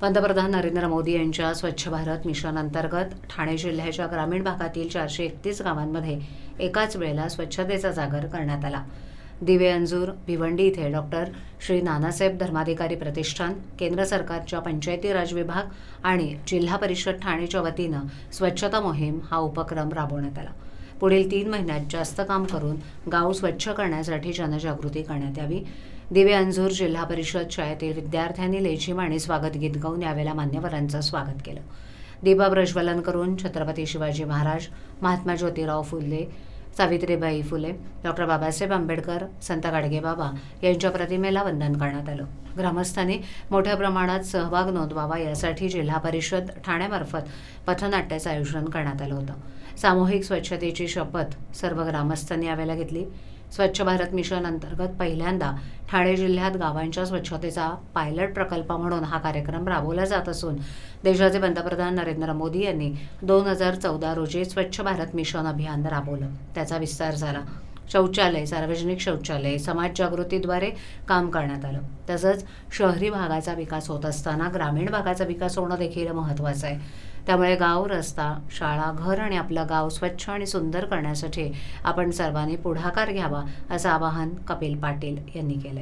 पंतप्रधान नरेंद्र मोदी यांच्या स्वच्छ भारत मिशन अंतर्गत ठाणे जिल्ह्याच्या ग्रामीण भागातील चारशे एकतीस गावांमध्ये एकाच वेळेला स्वच्छतेचा जागर करण्यात आला. दिवे अंजूर भिवंडी इथे डॉक्टर श्री नानासाहेब धर्माधिकारी प्रतिष्ठान केंद्र सरकारच्या पंचायती राज विभाग आणि जिल्हा परिषद ठाणेच्या वतीनं स्वच्छता मोहीम हा उपक्रम राबवण्यात आला. पुढील तीन महिन्यात जास्त काम करून गाव स्वच्छ करण्यासाठी जनजागृती करण्यात यावी. दिवे अंजूर जिल्हा परिषद शाळेतील विद्यार्थ्यांनी लेझिम आणि स्वागत गीत गाऊन यावेळेला मान्यवरांचं स्वागत केलं. दीपप्रज्वलन करून छत्रपती शिवाजी महाराज महात्मा ज्योतिराव फुले सावित्रीबाई फुले डॉक्टर बाबासाहेब आंबेडकर संत गाडगेबाबा यांच्या प्रतिमेला वंदन करण्यात आलं. ग्रामस्थांनी मोठ्या प्रमाणात सहभाग नोंदवावा यासाठी जिल्हा परिषद ठाण्यामार्फत पथनाट्याचं आयोजन करण्यात आलं होतं. सामूहिक स्वच्छतेची शपथ सर्व ग्रामस्थांनी यावेळेला घेतली. स्वच्छ भारत मिशन अंतर्गत पहिल्यांदा ठाणे जिल्ह्यात गावांच्या स्वच्छतेचा पायलट प्रकल्प म्हणून हा कार्यक्रम राबवला जात असून देशाचे पंतप्रधान नरेंद्र मोदी यांनी दोन हजार चौदा रोजी स्वच्छ भारत मिशन अभियान राबवलं. त्याचा विस्तार झाला. शौचालय सार्वजनिक शौचालय समाज जागृतीद्वारे काम करण्यात आलं. तसंच शहरी भागाचा विकास होत असताना ग्रामीण भागाचा विकास होणं देखील महत्त्वाचं आहे. त्यामुळे गाव रस्ता शाळा घर आणि आपलं गाव स्वच्छ आणि सुंदर करण्यासाठी आपण सर्वांनी पुढाकार घ्यावा असं आवाहन कपिल पाटील यांनी केलं